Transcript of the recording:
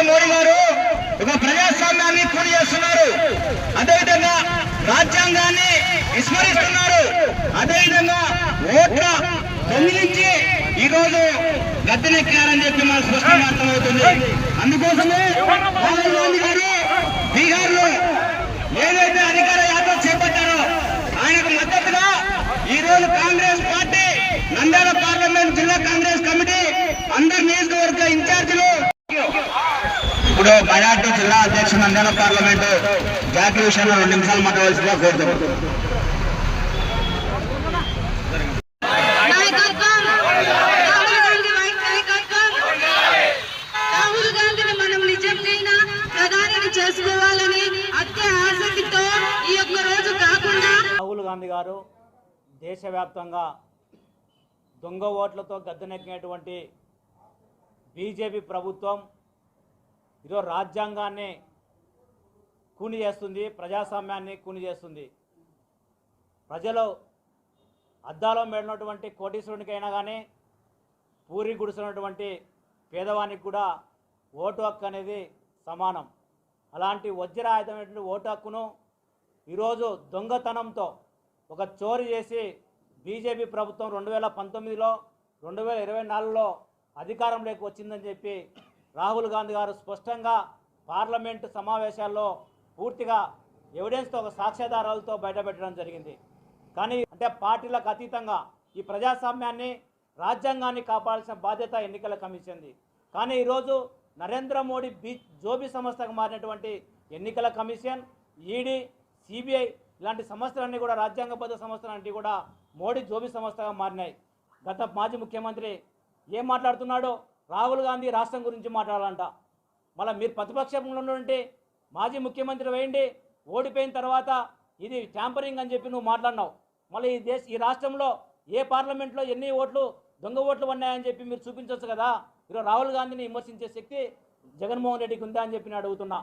నరేంద్ర మోడీ గారు ఒక ప్రజాస్వామ్యాన్ని కూలి చేస్తున్నారు. అదేవిధంగా రాజ్యాంగాన్ని విస్మరిస్తున్నారు. అదేవిధంగా ఓట్ల దొంగిలించి ఈ రోజు గద్దెనెక్కారని చెప్పి మనకు స్పష్టంగా అర్థమవుతుంది. అందుకోసమే రాహుల్ గాంధీ గారు బీహార్లో ఏదైతే ఇప్పుడు మైనార్టీ జిల్లా అధ్యక్షుడు నంద్యాల పార్లమెంట్ జాతీయ విషయంలో రెండు నిమిషాలు మాట్లాడవలసిందిగా కోరుతాం ఆసక్తితో ఈ యొక్క రోజు కాకుండా రాహుల్ గాంధీ గారు దేశవ్యాప్తంగా దొంగ ఓట్లతో గద్దెనెక్కినటువంటి బీజేపీ ప్రభుత్వం ఈరోజు రాజ్యాంగాన్ని కూని చేస్తుంది ప్రజాస్వామ్యాన్ని కూని చేస్తుంది. ప్రజలు అద్దాలో మేడినటువంటి కోటీశ్వరునికైనా కానీ పూరి గుడిసినటువంటి పేదవానికి కూడా ఓటు హక్కు అనేది సమానం. అలాంటి వజ్రాయుధమైనటువంటి ఓటు హక్కును ఈరోజు దొంగతనంతో ఒక చోరీ చేసి బీజేపీ ప్రభుత్వం రెండు వేల పంతొమ్మిదిలో రెండు వేల ఇరవై నాలుగులో అధికారంలోకి వచ్చిందని చెప్పి రాహుల్ గాంధీ గారు స్పష్టంగా పార్లమెంటు సమావేశాల్లో పూర్తిగా ఎవిడెన్స్తో ఒక సాక్ష్యాధారాలతో బయటపెట్టడం జరిగింది. కానీ అంటే పార్టీలకు అతీతంగా ఈ ప్రజాస్వామ్యాన్ని రాజ్యాంగాన్ని కాపాడాల్సిన బాధ్యత ఎన్నికల కమిషన్ది. కానీ ఈరోజు నరేంద్ర మోడీ బీ జోబీ సంస్థకు మారినటువంటి ఎన్నికల కమిషన్ ఈడీ సిబిఐ ఇలాంటి సంస్థలన్నీ కూడా రాజ్యాంగబద్ధ సంస్థలన్నీ కూడా మోడీ జోబీ సంస్థగా మారినాయి. గత మాజీ ముఖ్యమంత్రి ఏం మాట్లాడుతున్నాడో రాహుల్ గాంధీ రాష్ట్రం గురించి మాట్లాడాలంట. మళ్ళీ మీరు ప్రతిపక్షంలో ఉంటే మాజీ ముఖ్యమంత్రి వేయండి ఓడిపోయిన తర్వాత ఇది ట్యాంపరింగ్ అని చెప్పి నువ్వు మాట్లాడినావు. మళ్ళీ ఈ దేశ ఈ రాష్ట్రంలో ఏ పార్లమెంట్లో ఎన్ని ఓట్లు దొంగ ఓట్లు ఉన్నాయని చెప్పి మీరు చూపించవచ్చు కదా. ఈరోజు రాహుల్ గాంధీని విమర్శించే శక్తి జగన్మోహన్ రెడ్డికి ఉందా అని చెప్పి నేను అడుగుతున్నా.